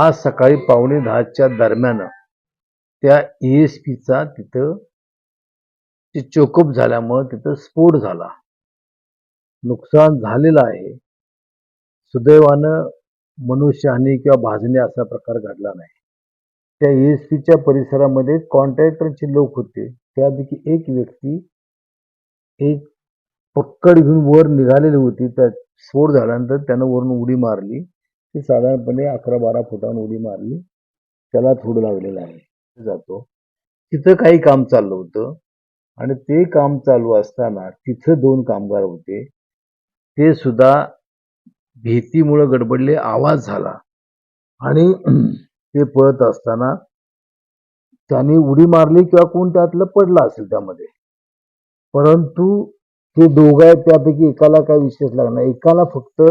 आज सकाळी पावणे दहाच्या दरम्यान त्या एस पीचा तिथं ते चोकअप झाल्यामुळं तिथं स्फोट झाला. नुकसान झालेलं आहे. सुदैवानं मनुष्यहानी किंवा भाजणे असा प्रकार घडला नाही. त्या एस पीच्या परिसरामध्ये कॉन्ट्रॅक्टरचे लोक होते. त्यापैकी एक व्यक्ती एक पक्कड घेऊन वर निघालेली होती. त्या स्फोट झाल्यानंतर त्यानं वरून उडी मारली. ती साधारणपणे अकरा बारा फुटांवर उडी मारली. त्याला थोडं लागलेलं आहे. जातो. तिथं काही काम चाललं होतं. आणि ते काम चालू असताना तिथं दोन कामगार होते. ते सुद्धा भीतीमुळं गडबडले आवाज झाला. आणि ते पळत असताना त्यांनी उडी मारली किंवा कोण त्यातलं पडलं असेल त्यामध्ये. परंतु ते दोघं आहेत त्यापैकी एकाला काय विशेष लागणार? एकाला फक्त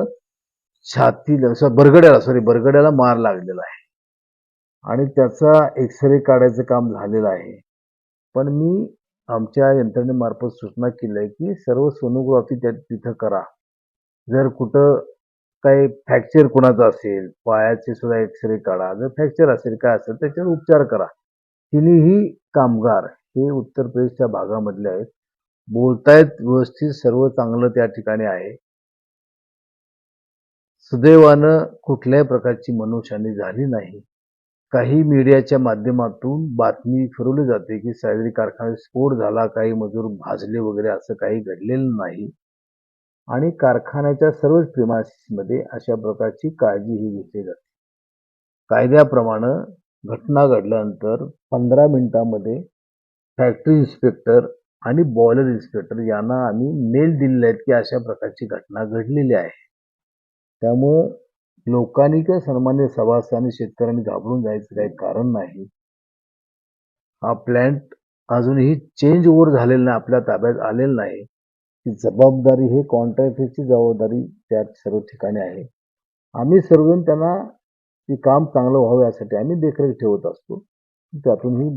छातीला असं बरगड्याला सॉरी बरगड्याला मार लागलेला आहे. आणि त्याचा एक्सरे काढायचं काम झालेलं आहे. पण मी आमच्या यंत्रणेमार्फत सूचना केली आहे की सर्व सोनोग्राफी त्या तिथं करा. जर कुठं काही फ्रॅक्चर कुणाचं असेल पायाचे सुद्धा एक्सरे काढा. जर फ्रॅक्चर असेल काय असेल त्याच्यावर उपचार करा. तिन्ही कामगार हे उत्तर प्रदेशच्या भागामधले आहेत. बोलतायत व्यवस्थित सर्व चांगलं त्या ठिकाणी आहे. सुदैवानं कुठल्याही प्रकारची मनुष्यानी झाली नाही. काही मीडियाच्या माध्यमातून बातमी फिरवली जाते की सागरी कारखान्यात स्फोट झाला काही मजूर भाजले वगैरे असं काही घडलेलं नाही. आणि कारखान्याच्या सर्वच प्रिमासिसमध्ये अशा प्रकारची काळजी ही घेतली जाते. कायद्याप्रमाणे घटना घडल्यानंतर पंधरा मिनिटामध्ये फॅक्टरी इन्स्पेक्टर आणि बॉयलर इन्स्पेक्टर यांना आम्ही मेल दिलेले आहेत की अशा प्रकारची घटना घडलेली आहे. त्यामुळं लोकांनी किंवा सन्मान्य सभासदांनी शेतकऱ्यांनी घाबरून जायचं काही कारण नाही. हा प्लॅन्ट अजूनही चेंज ओव्हर झालेला नाही आपल्या ताब्यात आलेला नाही. ती जबाबदारी हे कॉन्ट्रॅक्टरची जबाबदारी त्या सर्व ठिकाणी आहे. आम्ही सर्वजण त्यांना ते काम चांगलं व्हावं यासाठी आम्ही देखरेख ठेवत असतो. त्यातून ही